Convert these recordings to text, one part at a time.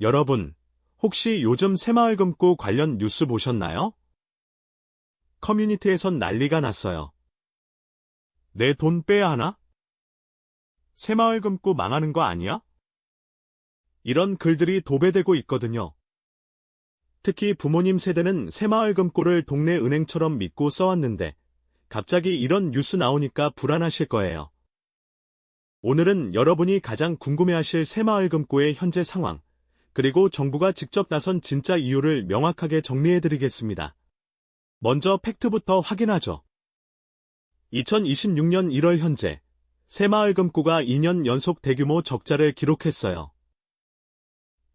여러분, 혹시 요즘 새마을금고 관련 뉴스 보셨나요? 커뮤니티에선 난리가 났어요. 내 돈 빼야 하나? 새마을금고 망하는 거 아니야? 이런 글들이 도배되고 있거든요. 특히 부모님 세대는 새마을금고를 동네 은행처럼 믿고 써왔는데 갑자기 이런 뉴스 나오니까 불안하실 거예요. 오늘은 여러분이 가장 궁금해하실 새마을금고의 현재 상황, 그리고 정부가 직접 나선 진짜 이유를 명확하게 정리해드리겠습니다. 먼저 팩트부터 확인하죠. 2026년 1월 현재 새마을금고가 2년 연속 대규모 적자를 기록했어요.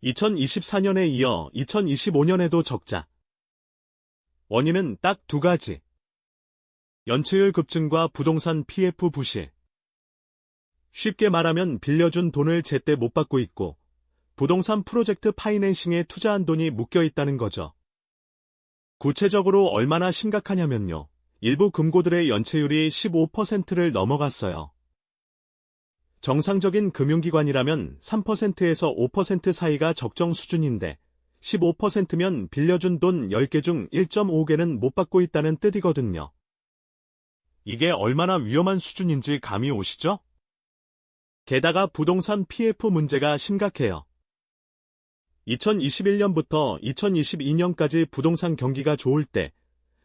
2024년에 이어 2025년에도 적자. 원인은 딱 두 가지. 연체율 급증과 부동산 PF 부실. 쉽게 말하면 빌려준 돈을 제때 못 받고 있고 부동산 프로젝트 파이낸싱에 투자한 돈이 묶여 있다는 거죠. 구체적으로 얼마나 심각하냐면요. 일부 금고들의 연체율이 15%를 넘어갔어요. 정상적인 금융기관이라면 3%에서 5% 사이가 적정 수준인데 15%면 빌려준 돈 10개 중 1.5개는 못 받고 있다는 뜻이거든요. 이게 얼마나 위험한 수준인지 감이 오시죠? 게다가 부동산 PF 문제가 심각해요. 2021년부터 2022년까지 부동산 경기가 좋을 때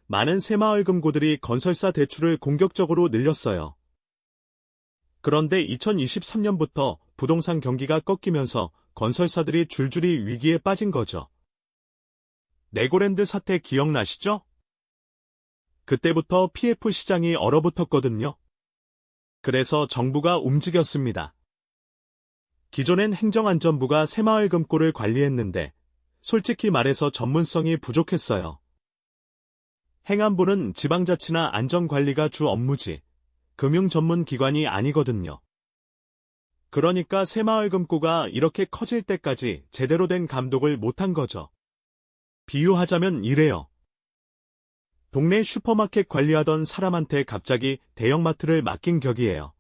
많은 새마을 금고들이 건설사 대출을 공격적으로 늘렸어요. 그런데 2023년부터 부동산 경기가 꺾이면서 건설사들이 줄줄이 위기에 빠진 거죠. 네고랜드 사태 기억나시죠? 그때부터 PF 시장이 얼어붙었거든요. 그래서 정부가 움직였습니다. 기존엔 행정안전부가 새마을 금고를 관리했는데 솔직히 말해서 전문성이 부족했어요. 행안부는 지방자치나 안전관리가 주 업무지 금융 전문 기관이 아니거든요. 그러니까 새마을 금고가 이렇게 커질 때까지 제대로 된 감독을 못한 거죠. 비유하자면 이래요. 동네 슈퍼마켓 관리하던 사람한테 갑자기 대형마트를 맡긴 격이에요.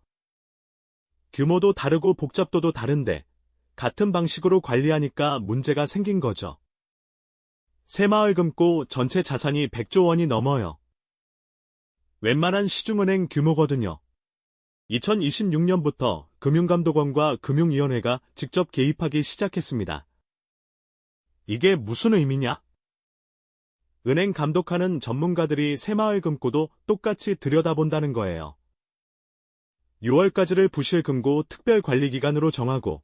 규모도 다르고 복잡도도 다른데 같은 방식으로 관리하니까 문제가 생긴 거죠. 새마을 금고 전체 자산이 100조 원이 넘어요. 웬만한 시중은행 규모거든요. 2026년부터 금융감독원과 금융위원회가 직접 개입하기 시작했습니다. 이게 무슨 의미냐? 은행 감독하는 전문가들이 새마을 금고도 똑같이 들여다본다는 거예요. 6월까지를 부실 금고 특별관리기간으로 정하고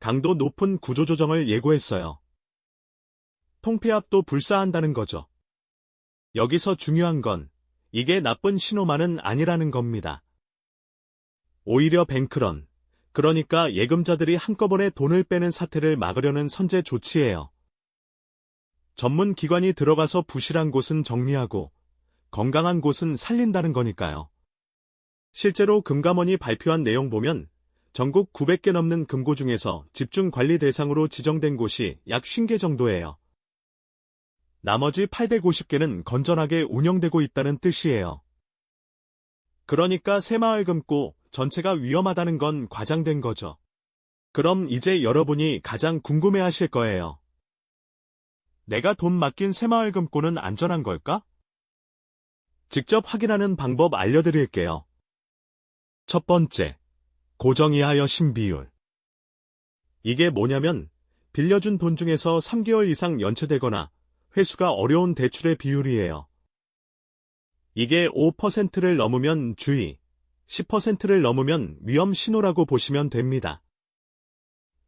강도 높은 구조조정을 예고했어요. 통폐합도 불사한다는 거죠. 여기서 중요한 건 이게 나쁜 신호만은 아니라는 겁니다. 오히려 뱅크런, 그러니까 예금자들이 한꺼번에 돈을 빼는 사태를 막으려는 선제 조치예요. 전문 기관이 들어가서 부실한 곳은 정리하고 건강한 곳은 살린다는 거니까요. 실제로 금감원이 발표한 내용 보면 전국 900개 넘는 금고 중에서 집중 관리 대상으로 지정된 곳이 약 50개 정도예요. 나머지 850개는 건전하게 운영되고 있다는 뜻이에요. 그러니까 새마을 금고 전체가 위험하다는 건 과장된 거죠. 그럼 이제 여러분이 가장 궁금해 하실 거예요. 내가 돈 맡긴 새마을 금고는 안전한 걸까? 직접 확인하는 방법 알려드릴게요. 첫 번째, 고정이하여 신비율. 이게 뭐냐면 빌려준 돈 중에서 3개월 이상 연체되거나 회수가 어려운 대출의 비율이에요. 이게 5%를 넘으면 주의, 10%를 넘으면 위험 신호라고 보시면 됩니다.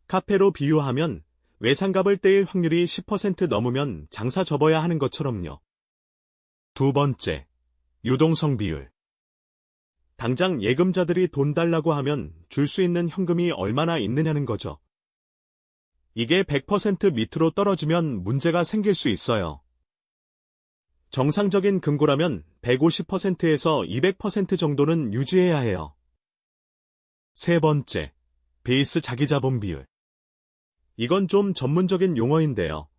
카페로 비유하면 외상값을 떼일 확률이 10% 넘으면 장사 접어야 하는 것처럼요. 두 번째, 유동성 비율. 당장 예금자들이 돈 달라고 하면 줄 수 있는 현금이 얼마나 있느냐는 거죠. 이게 100% 밑으로 떨어지면 문제가 생길 수 있어요. 정상적인 금고라면 150%에서 200% 정도는 유지해야 해요. 세 번째, 베이스 자기자본 비율. 이건 좀 전문적인 용어인데요.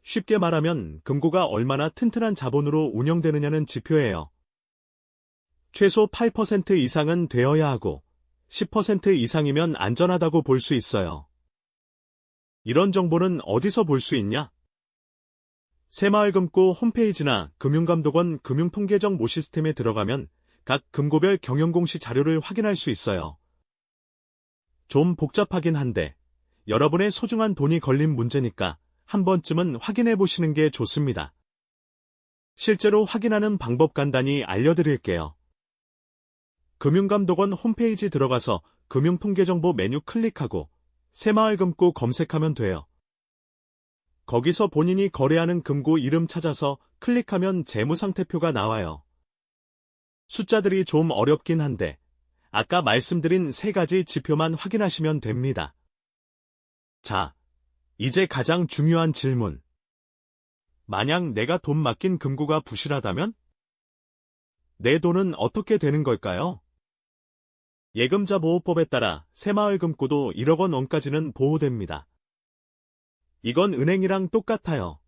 쉽게 말하면 금고가 얼마나 튼튼한 자본으로 운영되느냐는 지표예요. 최소 8% 이상은 되어야 하고 10% 이상이면 안전하다고 볼 수 있어요. 이런 정보는 어디서 볼 수 있냐? 새마을금고 홈페이지나 금융감독원 금융통계정 모 시스템에 들어가면 각 금고별 경영공시 자료를 확인할 수 있어요. 좀 복잡하긴 한데 여러분의 소중한 돈이 걸린 문제니까 한 번쯤은 확인해 보시는 게 좋습니다. 실제로 확인하는 방법 간단히 알려드릴게요. 금융감독원 홈페이지 들어가서 금융통계정보 메뉴 클릭하고 새마을금고 검색하면 돼요. 거기서 본인이 거래하는 금고 이름 찾아서 클릭하면 재무상태표가 나와요. 숫자들이 좀 어렵긴 한데 아까 말씀드린 세 가지 지표만 확인하시면 됩니다. 자, 이제 가장 중요한 질문. 만약 내가 돈 맡긴 금고가 부실하다면? 내 돈은 어떻게 되는 걸까요? 예금자 보호법에 따라 새마을 금고도 1억 원 원까지는 보호됩니다. 이건 은행이랑 똑같아요.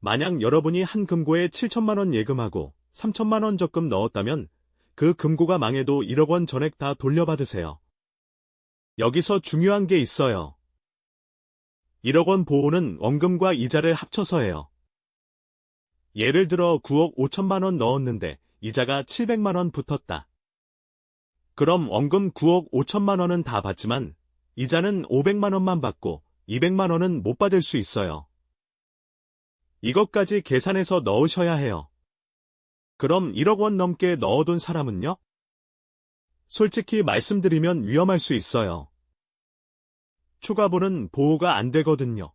만약 여러분이 한 금고에 7천만 원 예금하고 3천만 원 적금 넣었다면 그 금고가 망해도 1억 원 전액 다 돌려받으세요. 여기서 중요한 게 있어요. 1억 원 보호는 원금과 이자를 합쳐서 해요. 예를 들어 9억 5천만 원 넣었는데 이자가 700만 원 붙었다. 그럼 원금 9억 5천만 원은 다 받지만 이자는 500만 원만 받고 200만 원은 못 받을 수 있어요. 이것까지 계산해서 넣으셔야 해요. 그럼 1억 원 넘게 넣어둔 사람은요? 솔직히 말씀드리면 위험할 수 있어요. 추가분은 보호가 안 되거든요.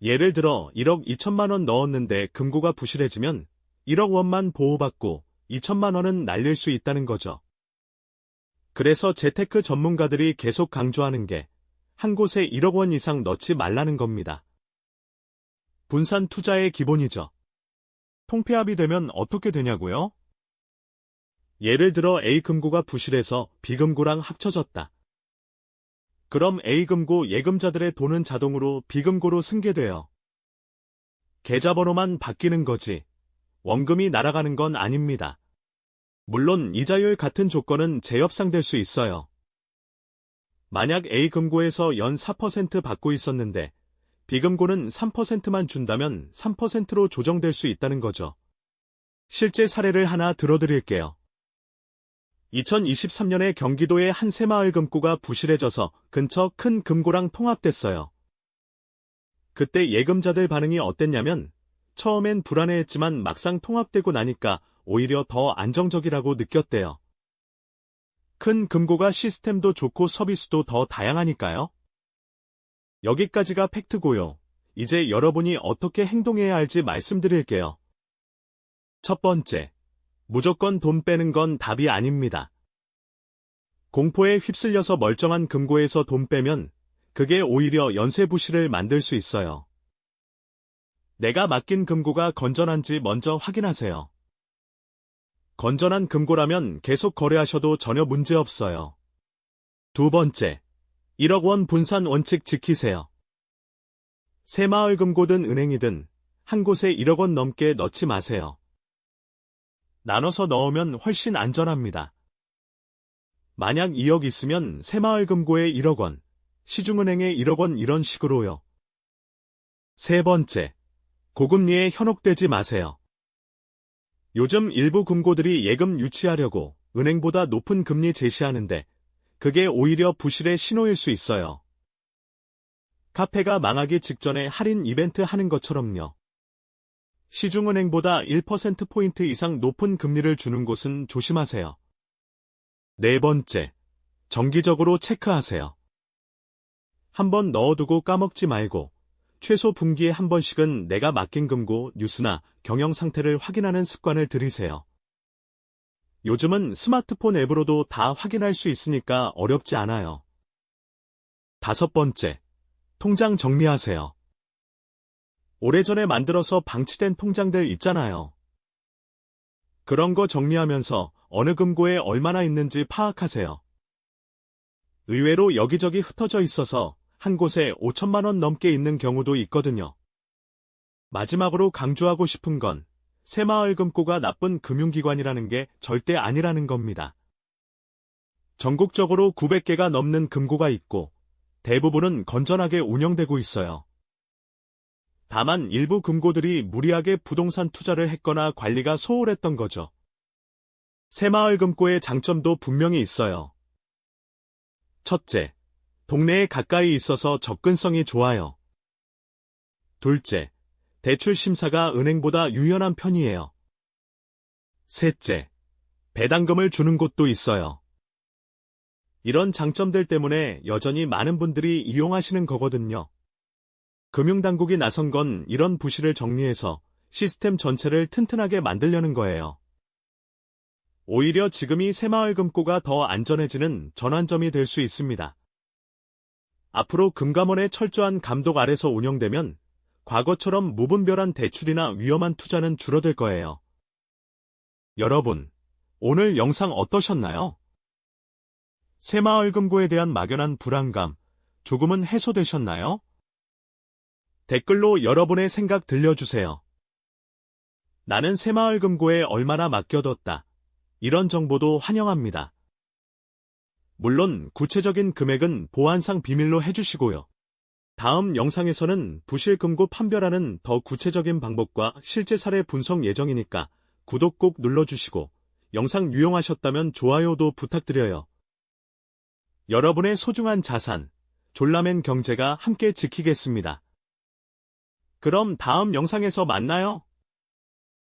예를 들어 1억 2천만 원 넣었는데 금고가 부실해지면 1억 원만 보호받고 2천만 원은 날릴 수 있다는 거죠. 그래서 재테크 전문가들이 계속 강조하는 게 한 곳에 1억 원 이상 넣지 말라는 겁니다. 분산 투자의 기본이죠. 통폐합이 되면 어떻게 되냐고요? 예를 들어 A금고가 부실해서 B금고랑 합쳐졌다. 그럼 A금고 예금자들의 돈은 자동으로 B금고로 승계돼요. 계좌번호만 바뀌는 거지. 원금이 날아가는 건 아닙니다. 물론 이자율 같은 조건은 재협상될 수 있어요. 만약 A금고에서 연 4% 받고 있었는데 B금고는 3%만 준다면 3%로 조정될 수 있다는 거죠. 실제 사례를 하나 들어드릴게요. 2023년에 경기도의 한 새마을 금고가 부실해져서 근처 큰 금고랑 통합됐어요. 그때 예금자들 반응이 어땠냐면 처음엔 불안해했지만 막상 통합되고 나니까 오히려 더 안정적이라고 느꼈대요. 큰 금고가 시스템도 좋고 서비스도 더 다양하니까요. 여기까지가 팩트고요. 이제 여러분이 어떻게 행동해야 할지 말씀드릴게요. 첫 번째, 무조건 돈 빼는 건 답이 아닙니다. 공포에 휩쓸려서 멀쩡한 금고에서 돈 빼면 그게 오히려 연쇄 부실을 만들 수 있어요. 내가 맡긴 금고가 건전한지 먼저 확인하세요. 건전한 금고라면 계속 거래하셔도 전혀 문제 없어요. 두 번째, 1억 원 분산 원칙 지키세요. 새마을 금고든 은행이든 한 곳에 1억 원 넘게 넣지 마세요. 나눠서 넣으면 훨씬 안전합니다. 만약 2억 있으면 새마을 금고에 1억 원, 시중은행에 1억 원 이런 식으로요. 세 번째, 고금리에 현혹되지 마세요. 요즘 일부 금고들이 예금 유치하려고 은행보다 높은 금리 제시하는데 그게 오히려 부실의 신호일 수 있어요. 카페가 망하기 직전에 할인 이벤트 하는 것처럼요. 시중은행보다 1%포인트 이상 높은 금리를 주는 곳은 조심하세요. 네 번째, 정기적으로 체크하세요. 한번 넣어두고 까먹지 말고 최소 분기에 한 번씩은 내가 맡긴 금고 뉴스나 경영 상태를 확인하는 습관을 들이세요. 요즘은 스마트폰 앱으로도 다 확인할 수 있으니까 어렵지 않아요. 다섯 번째, 통장 정리하세요. 오래전에 만들어서 방치된 통장들 있잖아요. 그런 거 정리하면서 어느 금고에 얼마나 있는지 파악하세요. 의외로 여기저기 흩어져 있어서 한 곳에 5천만 원 넘게 있는 경우도 있거든요. 마지막으로 강조하고 싶은 건 새마을 금고가 나쁜 금융기관이라는 게 절대 아니라는 겁니다. 전국적으로 900개가 넘는 금고가 있고 대부분은 건전하게 운영되고 있어요. 다만 일부 금고들이 무리하게 부동산 투자를 했거나 관리가 소홀했던 거죠. 새마을 금고의 장점도 분명히 있어요. 첫째, 동네에 가까이 있어서 접근성이 좋아요. 둘째, 대출 심사가 은행보다 유연한 편이에요. 셋째, 배당금을 주는 곳도 있어요. 이런 장점들 때문에 여전히 많은 분들이 이용하시는 거거든요. 금융당국이 나선 건 이런 부실을 정리해서 시스템 전체를 튼튼하게 만들려는 거예요. 오히려 지금이 새마을금고가 더 안전해지는 전환점이 될 수 있습니다. 앞으로 금감원의 철저한 감독 아래서 운영되면 과거처럼 무분별한 대출이나 위험한 투자는 줄어들 거예요. 여러분, 오늘 영상 어떠셨나요? 새마을금고에 대한 막연한 불안감, 조금은 해소되셨나요? 댓글로 여러분의 생각 들려주세요. 나는 새마을금고에 얼마나 맡겨뒀다. 이런 정보도 환영합니다. 물론 구체적인 금액은 보안상 비밀로 해주시고요. 다음 영상에서는 부실금고 판별하는 더 구체적인 방법과 실제 사례 분석 예정이니까 구독 꼭 눌러주시고 영상 유용하셨다면 좋아요도 부탁드려요. 여러분의 소중한 자산, 졸라맨 경제가 함께 지키겠습니다. 그럼 다음 영상에서 만나요.